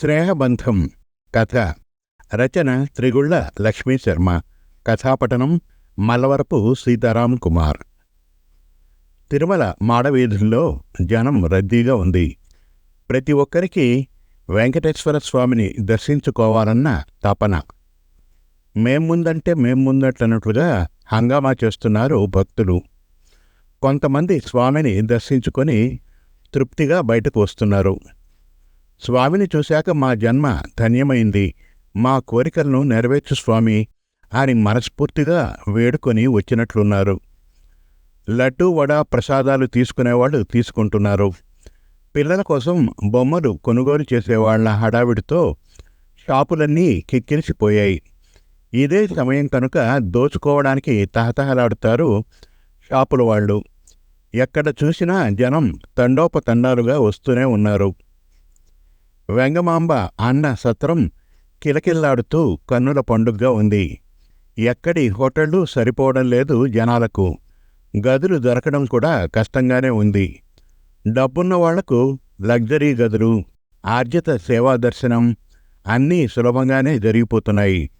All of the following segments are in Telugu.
స్నేహబంధం కథ రచన త్రిగుళ్ళ లక్ష్మీ శర్మ కథాపటనం మల్లవరపు సీతారాం కుమార్. తిరుమల మాడవీధుల్లో జనం రద్దీగా ఉంది. ప్రతి ఒక్కరికి వెంకటేశ్వర స్వామిని దర్శించుకోవాలన్న తపన. మేం ముందంటే మేం ముందట్లన్నట్లుగా హంగామా చేస్తున్నారు భక్తులు. కొంతమంది స్వామిని దర్శించుకొని తృప్తిగా బయటకు వస్తున్నారు. స్వామిని చూశాక మా జన్మ ధన్యమైంది. మా కోరికలను నెరవేర్చు స్వామి అని మనస్ఫూర్తిగా వేడుకొని వచ్చినట్లున్నారు. లడ్డూ వడ ప్రసాదాలు తీసుకునేవాళ్ళు తీసుకుంటున్నారు. పిల్లల కోసం బొమ్మలు కొనుగోలు చేసేవాళ్ళ హడావిడితో షాపులన్నీ కిక్కిరిసిపోయాయి. ఇదే సమయం కనుక దోచుకోవడానికి తహతహలాడుతారు షాపుల వాళ్ళు. ఎక్కడ చూసినా జనం తండోపతండాలుగా వస్తూనే ఉన్నారు. వెంగమాంబ అన్న సత్రం కిలకిల్లాడుతూ కన్నుల పండుగగా ఉంది. ఎక్కడి హోటళ్ళు సరిపోవడం లేదు జనాలకు. గదులు దొరకడం కూడా కష్టంగానే ఉంది. డబ్బున్న వాళ్ళకు లగ్జరీ గదులు ఆర్జిత సేవా దర్శనం అన్నీ సులభంగానే జరిగిపోతున్నాయి.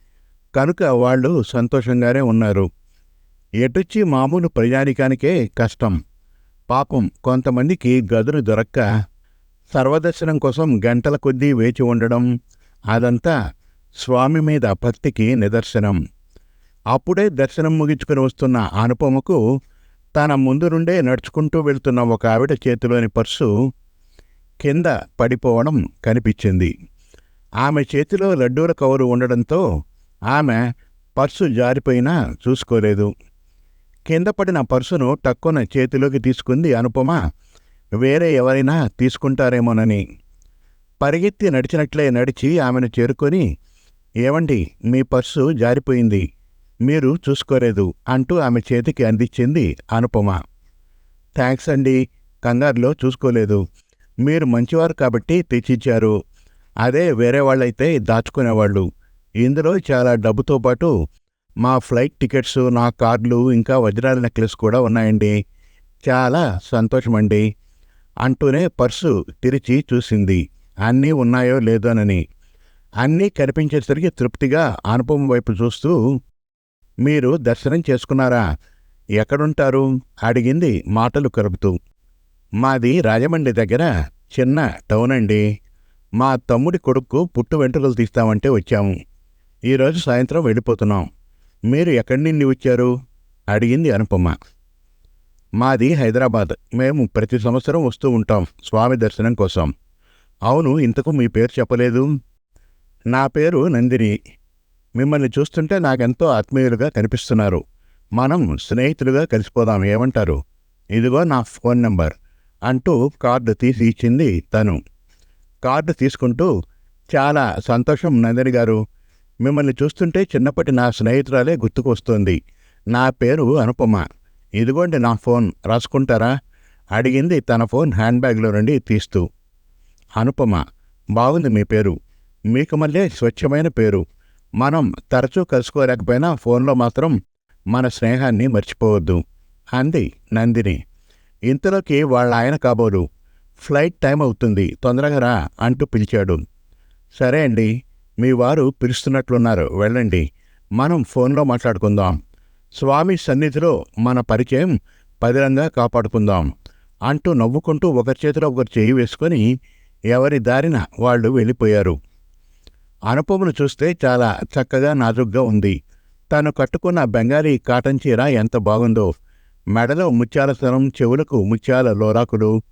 కనుక వాళ్ళు సంతోషంగానే ఉన్నారు. ఎటుచ్చి మామూలు ప్రయాణికానికే కష్టం. పాపం కొంతమందికి గదులు దొరక్క సర్వదర్శనం కోసం గంటల కొద్దీ వేచి ఉండడం అదంతా స్వామి మీద భక్తికి నిదర్శనం. అప్పుడే దర్శనం ముగించుకుని వస్తున్న అనుపమకు తన ముందు నుండే నడుచుకుంటూ వెళ్తున్న ఒక ఆవిడ చేతిలోని పర్సు కింద పడిపోవడం కనిపించింది. ఆమె చేతిలో లడ్డూల కవరు ఉండడంతో ఆమె పర్సు జారిపోయినా చూసుకోలేదు. కింద పడిన పర్సును టక్కున చేతిలోకి తీసుకుంది అనుపమ వేరే ఎవరైనా తీసుకుంటారేమోనని. పరిగెత్తి నడిచినట్లే నడిచి ఆమెను చేరుకొని ఏవండి మీ పర్సు జారిపోయింది. మీరు చూసుకోలేదు అంటూ ఆమె చేతికి అందించింది అనుపమ. థ్యాంక్స్ అండి కంగారులో చూసుకోలేదు. మీరు మంచివారు కాబట్టి తెచ్చిచ్చారు అదే వేరే వాళ్ళైతే దాచుకునేవాళ్ళు. ఇందులో చాలా డబ్బుతో పాటు మా ఫ్లైట్ టికెట్స్ నా కార్లు ఇంకా వజ్రాల నెక్లెస్ కూడా ఉన్నాయండి. చాలా సంతోషమండి. అంటూనే పర్సు తెరిచి చూసింది. అన్నీ ఉన్నాయో లేదోనని అన్నీ కనిపించేసరికి తృప్తిగా అనుపమ వైపు చూస్తూ మీరు దర్శనం చేసుకున్నారా? ఎక్కడుంటారు? అడిగింది మాటలు కలుపుతూ మాది రాజమండ్రి దగ్గర చిన్న టౌన్ అండి. మా తమ్ముడి కొడుకు పుట్టు వెంట్రుకలు తీస్తామంటే వచ్చాము. ఈరోజు సాయంత్రం వెళ్ళిపోతున్నాం. మీరు ఎక్కడి నుండి వచ్చారు? అడిగింది అనుపమ. మాది హైదరాబాద్. మేము ప్రతి సంవత్సరం వస్తూ ఉంటాం స్వామి దర్శనం కోసం. అవును ఇంతకు మీ పేరు చెప్పలేదు? నా పేరు నందిని. మిమ్మల్ని చూస్తుంటే నాకెంతో ఆత్మీయులుగా కనిపిస్తున్నారు. మనం స్నేహితులుగా కలిసిపోదాం ఏమంటారు? ఇదిగో నా ఫోన్ నంబర్. అంటూ కార్డు తీసి ఇచ్చింది తను. కార్డు తీసుకుంటూ చాలా సంతోషం నందిని గారు. మిమ్మల్ని చూస్తుంటే చిన్నప్పటి నా స్నేహితురాలే గుర్తుకొస్తోంది. నా పేరు అనుపమ. ఇదిగోండి నా ఫోన్ రాసుకుంటారా? అడిగింది తన ఫోన్ హ్యాండ్ బ్యాగ్లో నుండి తీస్తూ. అనుపమ బాగుంది మీ పేరు. మీకు మళ్ళీ స్వచ్ఛమైన పేరు. మనం తరచూ కలుసుకోలేకపోయినా ఫోన్లో మాత్రం మన స్నేహాన్ని మర్చిపోవద్దు అంది నందిని. ఇంతలోకి వాళ్ళ ఆయన కాబోలు ఫ్లైట్ టైం అవుతుంది తొందరగా రా అంటూ పిలిచాడు. సరే అండి మీ వారు పిలుస్తున్నట్లున్నారు వెళ్ళండి. మనం ఫోన్లో మాట్లాడుకుందాం. స్వామి సన్నిధిలో మన పరిచయం పదిలంగా కాపాడుకుందాం అంటూ నవ్వుకుంటూ ఒకరి చేతిలో ఒకరు చేయి వేసుకొని ఎవరి దారిన వాళ్ళు వెళ్ళిపోయారు. అనుపమును చూస్తే చాలా చక్కగా నాజుగ్గా ఉంది. తను కట్టుకున్న బెంగాలీ కాటన్ చీర ఎంత బాగుందో. మెడలో ముత్యాల సరం చెవులకు ముత్యాల లోరాకులు.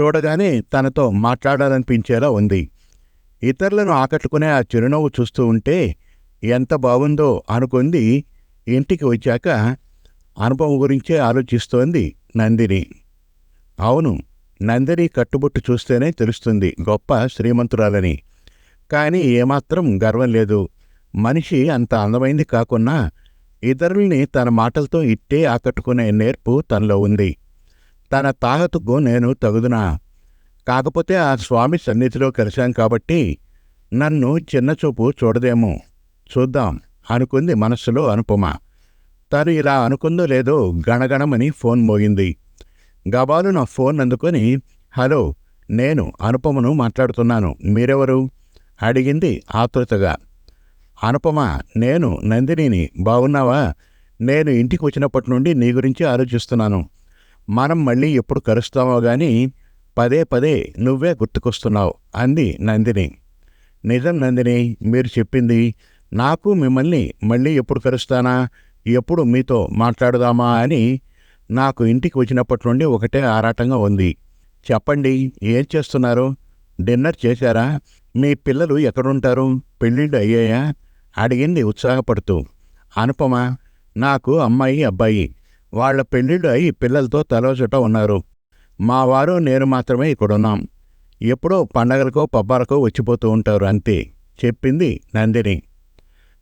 చూడగానే తనతో మాట్లాడాలనిపించేలా ఉంది. ఇతరులను ఆకట్టుకునే ఆ చిరునవ్వు చూస్తూ ఉంటే ఎంత బాగుందో అనుకుంది ఇంటికి వచ్చాక అనుభవం గురించే ఆలోచిస్తోంది నందిని. అవును నందిని కట్టుబొట్టు చూస్తేనే తెలుస్తుంది గొప్ప శ్రీమంతురాలని. కానీ ఏమాత్రం గర్వం లేదు. మనిషి అంత అందమైంది కాకున్నా ఇతరుల్ని తన మాటలతో ఇట్టే ఆకట్టుకునే నేర్పు తనలో ఉంది. తన తాహతుకు నేను తగుదునా? కాకపోతే ఆ స్వామి సన్నిధిలో కలిశాం కాబట్టి నన్ను చిన్నచూపు చూడదేమో. చూద్దాం. అనుకుంది మనస్సులో అనుపమ. తను ఇలా అనుకుందో లేదో గణగణమని ఫోన్ మోగింది. గబాలు నా ఫోన్ అందుకొని హలో నేను అనుపమను మాట్లాడుతున్నాను. మీరెవరు? అడిగింది ఆతృతగా. అనుపమ నేను నందినిని. బాగున్నావా నేను ఇంటికి వచ్చినప్పటి నుండి నీ గురించి ఆలోచిస్తున్నాను. మనం మళ్ళీ ఎప్పుడు కలుస్తామో గాని పదే పదే నువ్వే గుర్తుకొస్తున్నావు అంది నందిని. నిజం నందిని మీరు చెప్పింది నాకు మిమ్మల్ని మళ్ళీ ఎప్పుడు కలుస్తానా? ఎప్పుడు మీతో మాట్లాడదామా అని నాకు ఇంటికి వచ్చినప్పటి నుండి ఒకటే ఆరాటంగా ఉంది. చెప్పండి ఏం చేస్తున్నారు? డిన్నర్ చేశారా? మీ పిల్లలు ఎక్కడుంటారు? పెళ్ళిళ్ళు అయ్యాయా? అడిగింది ఉత్సాహపడుతూ. అనుపమ నాకు అమ్మాయి అబ్బాయి. వాళ్ళ పెళ్ళిళ్ళు అయి పిల్లలతో తలోచట ఉన్నారు. మా వారు నేను మాత్రమే ఇక్కడున్నాం. ఎప్పుడో పండగలకో పబ్బాలకో వచ్చిపోతూ ఉంటారు అంతే చెప్పింది నందిని.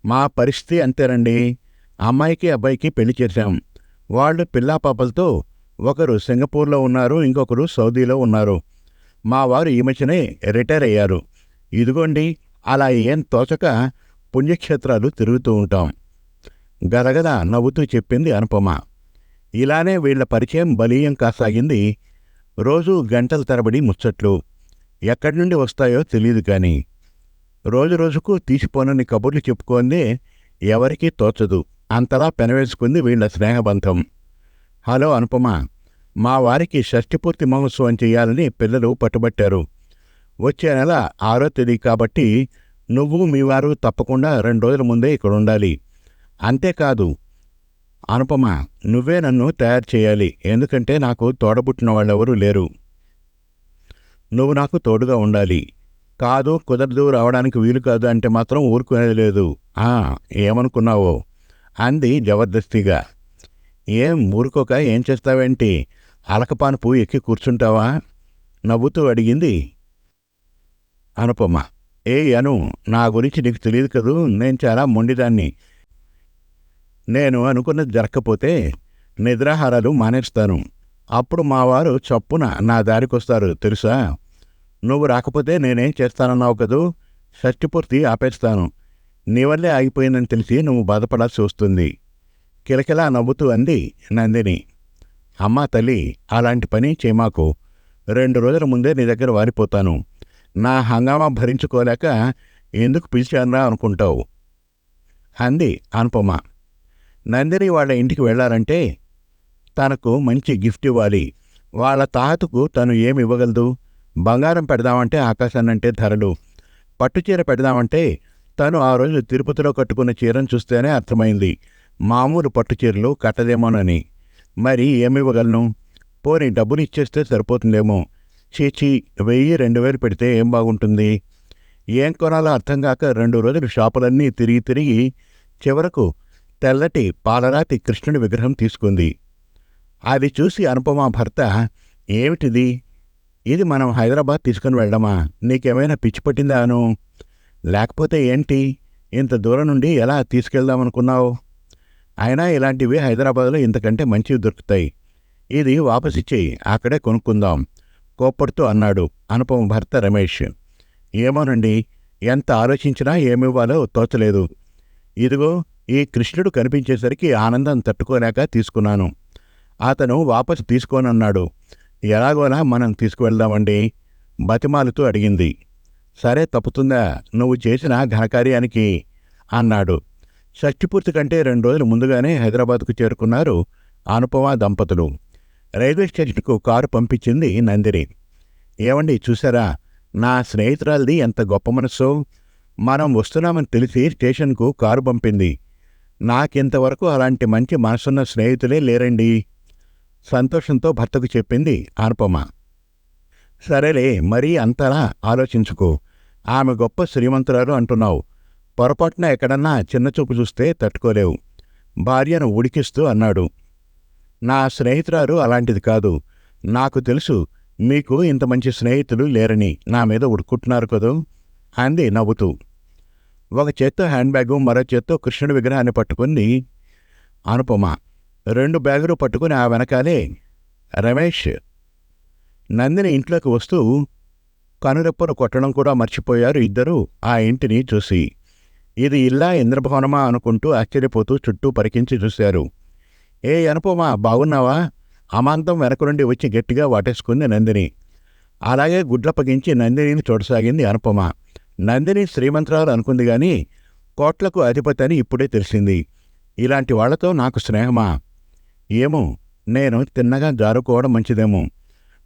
మా పరిస్థితి అంతేనండి. అమ్మాయికి అబ్బాయికి పెళ్ళి చేశాం. వాళ్ళు పిల్లా పాపలతో ఒకరు సింగపూర్లో ఉన్నారు ఇంకొకరు సౌదీలో ఉన్నారు. మా వారు ఈ మధ్యనే రిటైర్ అయ్యారు. ఇదిగోండి అలా ఏం తోచక పుణ్యక్షేత్రాలు తిరుగుతూ ఉంటాం. గదగద నవ్వుతూ చెప్పింది అనుపమ. ఇలానే వీళ్ళ పరిచయం బలీయం కాసాగింది. రోజు గంటల తరబడి ముచ్చట్లు. ఎక్కడి నుండి వస్తాయో తెలియదు కానీ. రోజు రోజుకు తీసిపోనని కబుర్లు చెప్పుకోందే ఎవరికీ తోచదు. అంతలా పెనవేసుకుంది వీళ్ళ స్నేహబంధం. హలో అనుపమ మా వారికి షష్టిపూర్తి మహోత్సవం చేయాలని పిల్లలు పట్టుబట్టారు. వచ్చే నెల ఆరో తేదీ కాబట్టి నువ్వు మీ వారు తప్పకుండా రెండు రోజుల ముందే ఇక్కడ ఉండాలి. అంతేకాదు అనుపమ నువ్వే నన్ను తయారు చేయాలి ఎందుకంటే నాకు తోడబుట్టిన వాళ్ళెవరూ లేరు. నువ్వు నాకు తోడుగా ఉండాలి. కాదు కుదరదు రావడానికి వీలు కాదు అంటే మాత్రం ఊరుకునేది లేదు. ఆ ఏమనుకున్నావో? అంది జబర్దస్తిగా. ఏం ఊరుకోక ఏం చేస్తావేంటి? అలకపాను పువ్వు ఎక్కి కూర్చుంటావా? నవ్వుతూ అడిగింది అనుపమ. ఏ అను నా గురించి నీకు తెలియదు కదూ? నేను చాలా మొండిదాన్ని. నేను అనుకున్నది జరగకపోతే నిద్రాహారాలు మానేస్తాను. అప్పుడు మావారు చప్పున నా దారికొస్తారు తెలుసా? నువ్వు రాకపోతే నేనేం చేస్తానన్నావు కదూ? షష్టిపూర్తి ఆపేస్తాను. నీ వల్లే ఆగిపోయిందని తెలిసి నువ్వు బాధపడాల్సి వస్తుంది. కిలకిలా నవ్వుతూ అంది నందిని. అమ్మా తల్లి అలాంటి పని చేయమాకు. రెండు రోజుల ముందే నీ దగ్గర వారిపోతాను. నా హంగామా భరించుకోలేక ఎందుకు పిలిచానరా అనుకుంటావు? అంది అనుపమ. నందిని వాళ్ళ ఇంటికి వెళ్ళాలంటే తనకు మంచి గిఫ్ట్ ఇవ్వాలి. వాళ్ళ తాతకు తను ఏమి ఇవ్వగలదు? బంగారం పెడదామంటే ఆకాశాన్నంటే ధరలు పట్టుచీర పెడదామంటే తను ఆ రోజు తిరుపతిలో కట్టుకున్న చీరను చూస్తేనే అర్థమైంది. మామూలు పట్టుచీరలు కట్టదేమోనని. మరి ఏమివ్వగలను? పోనీ డబ్బులు ఇచ్చేస్తే సరిపోతుందేమో. చీచి వెయ్యి రెండు వేలు పెడితే ఏం బాగుంటుంది? ఏం కొనాలో అర్థం కాక రెండు రోజులు షాపులన్నీ తిరిగి తిరిగి చివరకు తెల్లటి పాలరాతి కృష్ణుడి విగ్రహం తీసుకుంది. అది చూసి అనుపమ భర్త ఏమిటిది? ఇది మనం హైదరాబాద్ తీసుకుని వెళ్ళడమా? నీకేమైనా పిచ్చి పట్టిందా అను? లేకపోతే ఏంటి? ఇంత దూరం నుండి ఎలా తీసుకెళ్దామనుకున్నావు అయినా ఇలాంటివి హైదరాబాద్లో ఇంతకంటే మంచివి దొరుకుతాయి. ఇది వాపసిచ్చేయి అక్కడే కొనుక్కుందాం కోప్పడుతూ అన్నాడు అనుపమ భర్త రమేష్. ఏమోనండి ఎంత ఆలోచించినా ఏమివ్వాలో తోచలేదు. ఇదిగో ఈ కృష్ణుడు కనిపించేసరికి ఆనందం తట్టుకోలేక తీసుకున్నాను. అతను వాపసు తీసుకోనన్నాడు. ఎలాగోలా మనం తీసుకువెళ్దామండి బతిమాలుతూ అడిగింది. సరే తప్పుతుందా? నువ్వు చేసిన ఘనకార్యానికి అన్నాడు. షష్టిపూర్తి కంటే రెండు రోజులు ముందుగానే హైదరాబాద్కు చేరుకున్నారు అనుపమ దంపతులు. రైల్వే స్టేషన్కు కారు పంపించింది నందిని. ఏమండి చూసారా నా స్నేహితురాలది ఎంత గొప్ప మనస్సో. మనం వస్తున్నామని తెలిసి స్టేషన్కు కారు పంపింది. నాకింతవరకు అలాంటి మంచి మనసున్న స్నేహితులే లేరండి. సంతోషంతో భర్తకు చెప్పింది అనుపమ సరేలే మరీ అంతలా ఆలోచించుకో. ఆమె గొప్ప శ్రీమంతురాలు అంటున్నావు. పొరపాటున ఎక్కడన్నా చిన్నచూపు చూస్తే తట్టుకోలేవు. భార్యను ఉడికిస్తూ అన్నాడు. నా స్నేహితురాలు అలాంటిది కాదు. నాకు తెలుసు మీకు ఇంత మంచి స్నేహితులు లేరని నా మీద ఉడుకుంటున్నారు కదూ? అంది నవ్వుతూ. ఒక చేత్తో హ్యాండ్ బ్యాగు మరో చేత్తో కృష్ణుడి విగ్రహాన్ని పట్టుకుంది అనుపమ. రెండు బ్యాగులు పట్టుకుని ఆ వెనకాలే రమేష్. నందిని ఇంట్లోకి వస్తూ కనురెప్పను కొట్టడం కూడా మర్చిపోయారు ఇద్దరూ ఆ ఇంటిని చూసి. ఇది ఇల్లా ఇంద్రభవనమా అనుకుంటూ ఆశ్చర్యపోతూ చుట్టూ పరికించి చూశారు. ఏ అనుపమా బాగున్నావా? అమాంతం వెనక నుండి వచ్చి గట్టిగా వాటేసుకుంది నందిని. అలాగే గుడ్ల పగించి నందినిని చూడసాగింది అనుపమ. నందిని శ్రీమంతరాలు అనుకుంది గాని కోట్లకు అధిపతి అని ఇప్పుడే తెలిసింది. ఇలాంటి వాళ్ళతో నాకు స్నేహమా? ఏమో నేను తిన్నగా జారుకోవడం మంచిదేమో.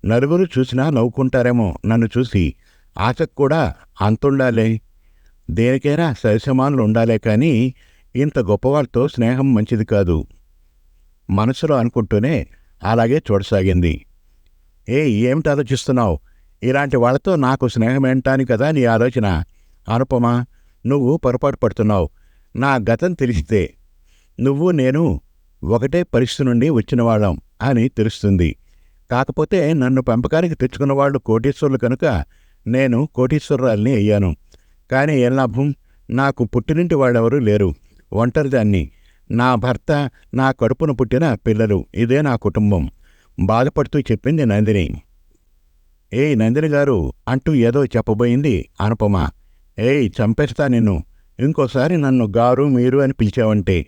నలుగురు చూసినా నవ్వుకుంటారేమో నన్ను చూసి ఆశకు కూడా అంతుండాలే. దేనికైనా సరిసమానులు ఉండాలే కానీ ఇంత గొప్పవాళ్ళతో స్నేహం మంచిది కాదు. మనసులో అనుకుంటూనే అలాగే చూడసాగింది. ఏ ఏమిటి ఆలోచిస్తున్నావు? ఇలాంటి వాళ్ళతో నాకు స్నేహమేంటాని కదా నీ ఆలోచన. అనుపమా నువ్వు పొరపాటు పడుతున్నావు. నా గతం తెలిస్తే. నువ్వు నేను ఒకటే పరిస్థితి నుండి వచ్చినవాళ్ళం అని తెలుస్తుంది. కాకపోతే నన్ను పెంపకానికి తెచ్చుకున్న వాళ్ళు కోటీశ్వరులు కనుక నేను కోటీశ్వరరాల్ని అయ్యాను. కానీ ఏం లాభం? నాకు పుట్టినింటి వాళ్ళెవరూ లేరు. ఒంటరిదాన్ని. నా భర్త నా కడుపున పుట్టిన పిల్లలు. ఇదే నా కుటుంబం. బాధపడుతూ చెప్పింది నందిని. ఏ నందిని గారు అంటూ ఏదో చెప్పబోయింది అనుపమ. ఏయ్ చంపేస్తా నిన్ను. ఇంకోసారి నన్ను గారు మీరు అని పిలిచావంటే.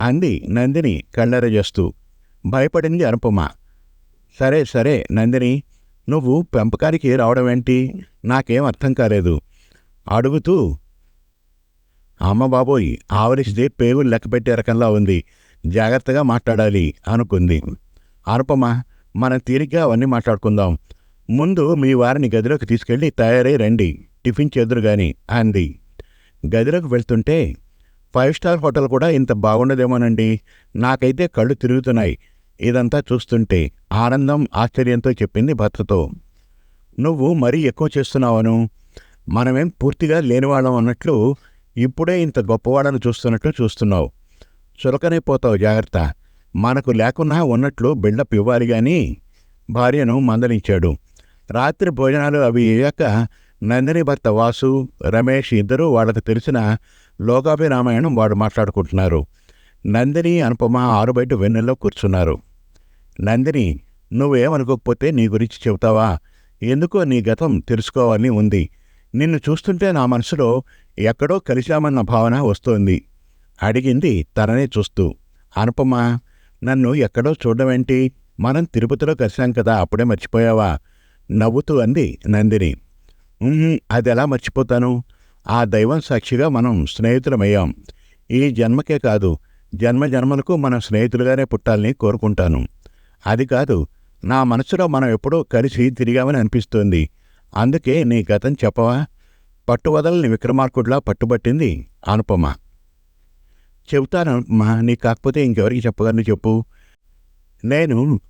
అంది నందిని కళ్ళెరజేస్తూ. భయపడింది అనుపమ. సరే సరే నందిని నువ్వు పెంపకానికి రావడం ఏంటి నాకేం అర్థం కాలేదు. అడుగుతూ అమ్మ బాబోయ్ ఆవరిస్తే పేగులు లెక్కపెట్టే రకంలా ఉంది. జాగ్రత్తగా మాట్లాడాలి అనుకుంది. అనుపమ మనం తీరిగ్గా అవన్నీ మాట్లాడుకుందాం. ముందు మీ వారిని గదిలోకి తీసుకెళ్ళి తయారై రండి. టిఫిన్ చేదురు గాని అంది. గదిలోకి వెళ్తుంటే ఫైవ్ స్టార్ హోటల్ కూడా ఇంత బాగుండదేమోనండి. నాకైతే కళ్ళు తిరుగుతున్నాయి. ఇదంతా చూస్తుంటే ఆనందం ఆశ్చర్యంతో చెప్పింది భర్తతో. నువ్వు మరీ ఎక్కువ చేస్తున్నావను. మనమేం పూర్తిగా లేనివాళ్ళం అన్నట్లు ఇప్పుడే ఇంత గొప్పవాడని చూస్తున్నట్లు చూస్తున్నావు. చులకనైపోతావు జాగ్రత్త. మనకు లేకున్నా ఉన్నట్లు బిల్డప్ ఇవ్వాలి గాని భార్యను మందలించాడు. రాత్రి భోజనాలు అవి అయ్యాక నందిని భర్త వాసు రమేష్ ఇద్దరూ వాళ్ళకు తెలిసిన లోకాభిరామాయణం వాడు మాట్లాడుకుంటున్నారు. నందిని అనుపమ ఆరు బయట వెన్నెల్లో కూర్చున్నారు. నందిని నువ్వేమనుకోకపోతే నీ గురించి చెబుతావా? ఎందుకో నీ గతం తెలుసుకోవాలని ఉంది. నిన్ను చూస్తుంటే నా మనసులో ఎక్కడో కలిశామన్న భావన వస్తోంది. అడిగింది తననే చూస్తూ. అనుపమ నన్ను ఎక్కడో చూడమేంటి మనం తిరుపతిలో కలిశాం కదా అప్పుడే మర్చిపోయావా? నవ్వుతూ అంది నందిని. అది ఎలా మర్చిపోతాను? ఆ దైవం సాక్షిగా మనం స్నేహితులమయ్యాం. ఈ జన్మకే కాదు జన్మ జన్మలకు మనం స్నేహితులుగానే పుట్టాలని కోరుకుంటాను. అది కాదు నా మనసులో మనం ఎప్పుడో కలిసి తిరిగామని అనిపిస్తోంది. అందుకే నీ గతం చెప్పవా? పట్టువదలని విక్రమార్కుడిలా పట్టుబట్టింది అనుపమ. చెబుతాను అనుపమ నీ కాకపోతే ఇంకెవరికి చెప్పగలను చెప్పు. నేను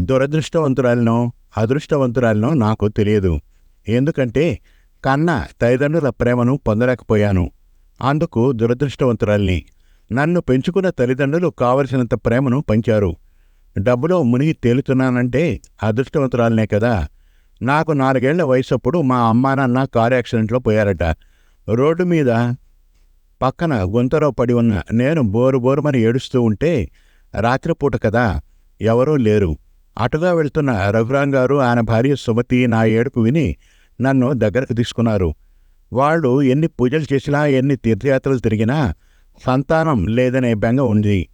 దురదృష్టవంతురాలినో అదృష్టవంతురాలినో నాకు తెలియదు. ఎందుకంటే కన్న తల్లిదండ్రుల ప్రేమను పొందలేకపోయాను. అందుకు దురదృష్టవంతురాల్ని నన్ను పెంచుకున్న తల్లిదండ్రులు కావలసినంత ప్రేమను పంచారు. డబ్బులో మునిగి తేలుతున్నానంటే అదృష్టవంతురాలనే కదా. నాకు నాలుగేళ్ళ వయసప్పుడు మా అమ్మా నాన్న కారు యాక్సిడెంట్లో పోయారట. రోడ్డు మీద పక్కన గుంతలో పడి ఉన్న నేను బోరు బోరుమని ఏడుస్తూ ఉంటే రాత్రిపూట కదా ఎవరూ లేరు. అటుగా వెళ్తున్న రఘురాం గారు ఆయన భార్య సుమతి నా ఏడుపు విని నన్ను దగ్గరకు తీసుకున్నారు. వాళ్ళు ఎన్ని పూజలు చేసినా ఎన్ని తీర్థయాత్రలు తిరిగినా సంతానం లేదనే బెంగ ఉంది.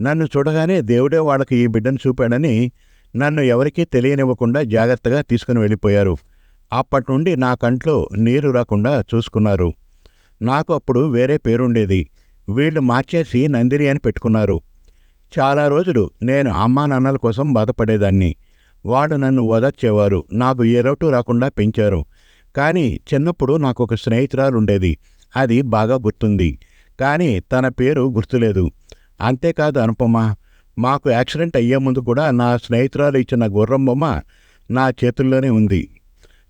నన్ను చూడగానే దేవుడే వాళ్ళకి ఈ బిడ్డను చూపాడని నన్ను ఎవరికీ తెలియనివ్వకుండా జాగ్రత్తగా తీసుకుని వెళ్ళిపోయారు. అప్పటి నుండి నా కంట్లో నీరు రాకుండా చూసుకున్నారు. నాకు అప్పుడు వేరే పేరుండేది. వీళ్ళు మార్చేసి నందిని అని పెట్టుకున్నారు. చాలా రోజులు నేను అమ్మా నాన్నల కోసం బాధపడేదాన్ని. వాడు నన్ను ఓదార్చేవారు నాకు ఏ లోటు రాకుండా పెంచారు. కానీ చిన్నప్పుడు నాకు ఒక స్నేహితురాలు ఉండేది అది బాగా గుర్తుంది. కానీ తన పేరు గుర్తులేదు. అంతేకాదు అనుపమ మాకు యాక్సిడెంట్ అయ్యే ముందు కూడా నా స్నేహితురాలు ఇచ్చిన గుర్రం బొమ్మ నా చేతుల్లోనే ఉంది.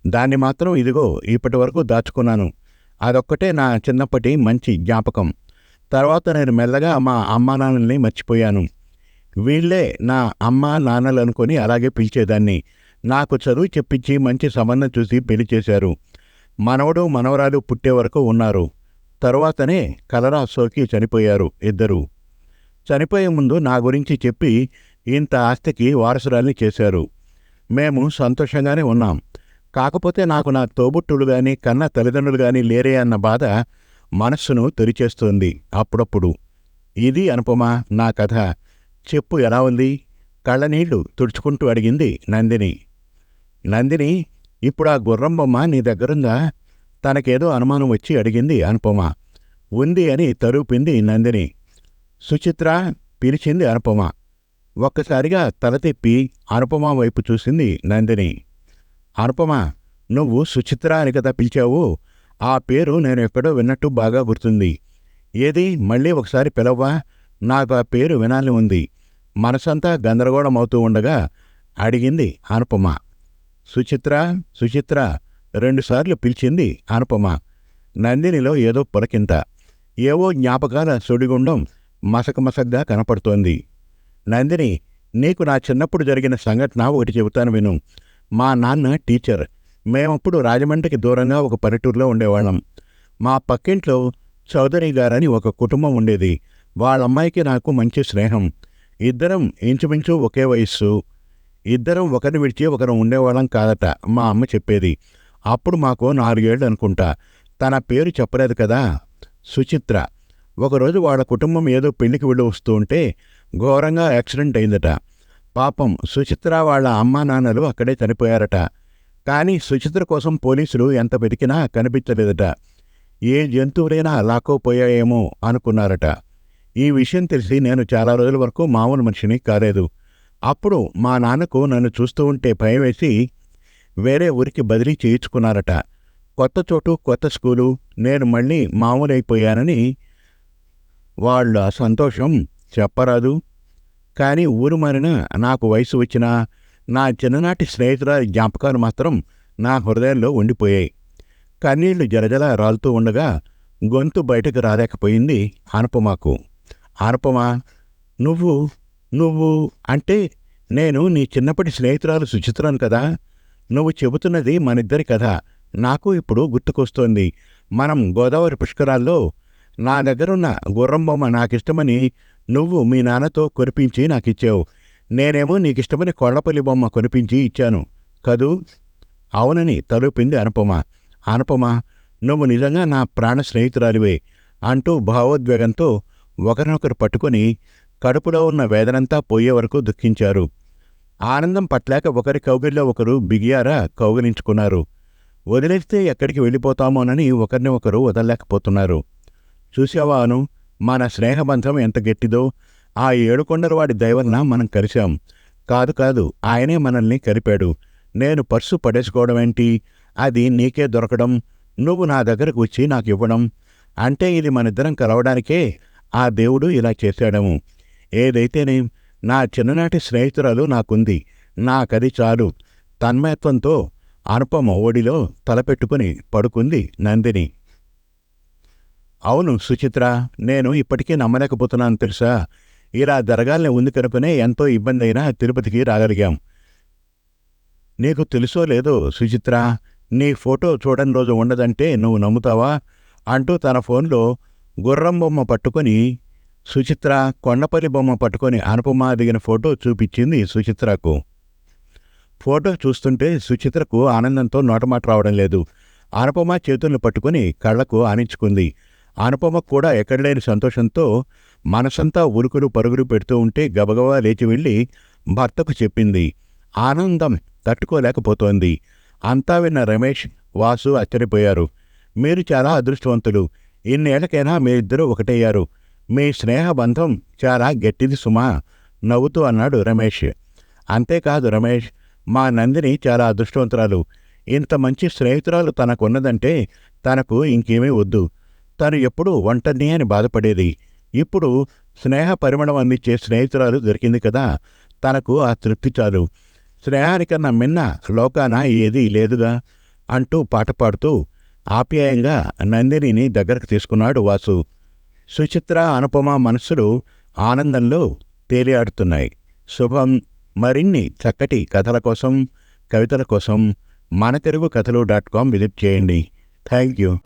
దాన్ని మాత్రం ఇదిగో ఇప్పటి వరకు దాచుకున్నాను. అదొక్కటే నా చిన్నప్పటి మంచి జ్ఞాపకం. తర్వాత నేను మెల్లగా మా అమ్మానాన్నల్ని మర్చిపోయాను. వీళ్ళే నా అమ్మ నాన్నలు అనుకొని అలాగే పిలిచేదాన్ని. నాకు చదువు చెప్పించి మంచి సంబంధం చూసి పెళ్ళి చేశారు. మనవడు మనవరాలు పుట్టే వరకు ఉన్నారు. తరువాతనే కలరా సోకి చనిపోయారు ఇద్దరు. చనిపోయే ముందు నా గురించి చెప్పి ఇంత ఆస్తికి వారసురాల్ని చేశారు. మేము సంతోషంగానే ఉన్నాం. కాకపోతే నాకు నా తోబుట్టులు గాని కన్న తల్లిదండ్రులు గాని లేరే అన్న బాధ మనస్సును తెరిచేస్తోంది అప్పుడప్పుడు. ఇది అనుపమ నా కథ. చెప్పు ఎలా ఉంది? కళ్ళనీళ్ళు తుడుచుకుంటూ అడిగింది నందిని. నందిని ఇప్పుడు ఆ గుర్రం బొమ్మ నీ దగ్గరుందా? తనకేదో అనుమానం వచ్చి అడిగింది అనుపమ. ఉంది అని తరుపింది నందిని. సుచిత్ర పిలిచింది అనుపమ. ఒక్కసారిగా తల తిప్పి అనుపమ వైపు చూసింది నందిని. అనుపమ నువ్వు సుచిత్ర అని కదా పిలిచావు? ఆ పేరు నేను ఎక్కడో విన్నట్టు బాగా గుర్తుంది. ఏది? మళ్ళీ ఒకసారి పిలవ్వా? నాకు ఆ పేరు వినాలి ఉంది. మనసంతా గందరగోళం అవుతూ ఉండగా అడిగింది అనుపమ. సుచిత్ర సుచిత్ర రెండుసార్లు పిలిచింది అనుపమ. నందినిలో ఏదో పొలకింత. ఏవో జ్ఞాపకాల సుడిగుండం మసకమసగ్గా కనపడుతోంది. నందిని నీకు నా చిన్నప్పుడు జరిగిన సంఘటన ఒకటి చెబుతాను విను. మా నాన్న టీచర్. మేమప్పుడు రాజమండ్రికి దూరంగా ఒక పల్లెటూరులో ఉండేవాళ్ళం. మా పక్కింట్లో చౌదరి గారని ఒక కుటుంబం ఉండేది. వాళ్ళ అమ్మాయికి నాకు మంచి స్నేహం. ఇద్దరం ఇంచుమించు ఒకే వయస్సు. ఇద్దరం ఒకరిని విడిచి ఒకరు ఉండేవాళ్ళం కాదట మా అమ్మ చెప్పేది. అప్పుడు మాకు నాలుగేళ్ళు అనుకుంటా. తన పేరు చెప్పలేదు కదా. సుచిత్ర. ఒకరోజు వాళ్ళ కుటుంబం ఏదో పెళ్ళికి వెళ్ళి వస్తూ ఉంటే ఘోరంగా యాక్సిడెంట్ అయిందట. పాపం సుచిత్ర వాళ్ళ అమ్మా నాన్నలు అక్కడే చనిపోయారట. కానీ సుచిత్ర కోసం పోలీసులు ఎంత వెతికినా కనిపించలేదట. ఏ జంతువులైనా లాక్కోపోయాయేమో అనుకున్నారట. ఈ విషయం తెలిసి నేను చాలా రోజుల వరకు మామూలు మనిషిని కాలేదు. అప్పుడు మా నాన్నకు నన్ను చూస్తూ ఉంటే భయం వేసి వేరే ఊరికి బదిలీ చేయించుకున్నారట. కొత్త చోటు కొత్త స్కూలు నేను మళ్ళీ మామూలైపోయానని వాళ్ళ సంతోషం చెప్పరాదు. కానీ ఊరు మారిన నాకు వయసు వచ్చినా నా చిన్ననాటి స్నేహితురాలి జ్ఞాపకాలు మాత్రం నా హృదయంలో ఉండిపోయాయి. కన్నీళ్ళు జలజల రాలుతూ ఉండగా గొంతు బయటకు రాలేకపోయింది అనుపమాకు అనుపమ నువ్వు నువ్వు అంటే నేను నీ చిన్నప్పటి స్నేహితురాలు సుచిత్రాను కదా. నువ్వు చెబుతున్నది మనిద్దరి కథ. నాకు ఇప్పుడు గుర్తుకొస్తోంది. మనం గోదావరి పుష్కరాల్లో నా దగ్గరున్న గుర్రం బొమ్మ నాకిష్టమని నువ్వు మీ నాన్నతో కొనిపించి నాకిచ్చావు. నేనేమో నీకిష్టమని కొళ్ళపల్లి బొమ్మ కొనిపించి ఇచ్చాను. కదూ? అవునని తలుపింది అనుపమ. అనుపమ నువ్వు నిజంగా నా ప్రాణ స్నేహితురాలివే అంటూ భావోద్వేగంతో ఒకరినొకరు పట్టుకొని కడుపులో ఉన్న వేదనంతా పోయే వరకు దుఃఖించారు. ఆనందం పట్లేక ఒకరి కౌగిల్లో ఒకరు బిగియారా కౌగిలించుకున్నారు. వదిలేస్తే ఎక్కడికి వెళ్ళిపోతామోనని ఒకరిని ఒకరు వదలలేకపోతున్నారు. చూసావాను మన స్నేహబంధం ఎంత గట్టిదో ఆ ఏడుకొండరు వాడి దయవలన మనం కలిశాం. కాదు కాదు ఆయనే మనల్ని కలిపాడు. నేను పర్సు పడేసుకోవడం ఏంటి? అది నీకే దొరకడం నువ్వు నా దగ్గరకు వచ్చి నాకు ఇవ్వడం. అంటే ఇది మనిద్దరం కలవడానికే ఆ దేవుడు ఇలా చేశాడము. ఏదైతేనే నా చిన్ననాటి స్నేహితురాలు నాకుంది. నాకది చాలు. తన్మయత్వంతో అనుపమ ఓడిలో తలపెట్టుకుని పడుకుంది నందిని. అవును సుచిత్ర నేను ఇప్పటికీ నమ్మలేకపోతున్నాను తెలుసా? ఇలా జరగాలని ఉంది కనుకనే ఎంతో ఇబ్బంది అయినా తిరుపతికి రాగలిగాం. నీకు తెలుసో లేదో సుచిత్ర నీ ఫోటో చూడని రోజు ఉండదంటే నువ్వు నమ్ముతావా? అంటూ తన ఫోన్లో గుర్రం బొమ్మ పట్టుకొని సుచిత్ర కొండపల్లి బొమ్మ పట్టుకొని అనుపమ దిగిన ఫోటో చూపించింది సుచిత్రకు. ఫోటో చూస్తుంటే సుచిత్రకు ఆనందంతో నోటమాట రావడం లేదు. అనుపమ చేతులను పట్టుకుని కళ్ళకు ఆనించుకుంది. అనుపమ కూడా ఎక్కడలేని సంతోషంతో మనసంతా ఉరుకులు పరుగులు పెడుతూ ఉంటే గబగబా లేచి వెళ్ళి భర్తకు చెప్పింది. ఆనందం తట్టుకోలేకపోతోంది. అంతా విన్న రమేష్ వాసు ఆశ్చర్యపోయారు మీరు చాలా అదృష్టవంతులు. ఇన్నేళ్ళకైనా ఇద్దరూ ఒకటయ్యారు. మీ స్నేహబంధం చాలా గట్టిది సుమా. నవ్వుతూ అన్నాడు రమేష్. అంతేకాదు రమేష్ మా నందిని చాలా అదృష్టవంతురాలు. ఇంత మంచి స్నేహితురాలు తనకున్నదంటే తనకు ఇంకేమీ వద్దు. తను ఎప్పుడూ ఒంటరిని అని బాధపడేది. ఇప్పుడు స్నేహ పరిమళం అందించే స్నేహితురాలు దొరికింది కదా. తనకు ఆ తృప్తి చాలు. స్నేహానికన్నా మిన్న లోకాన ఏదీ లేదుగా అంటూ పాట పాడుతూ ఆప్యాయంగా నందినిని దగ్గరకు తీసుకున్నాడు వాసు. సుచిత్ర అనుపమ మనస్సులు ఆనందంలో తేలియాడుతున్నాయి. శుభం మరిన్ని చక్కటి కథల కోసం కవితల కోసం మన Telugu Kathalu dot com visit చేయండి. Thank you.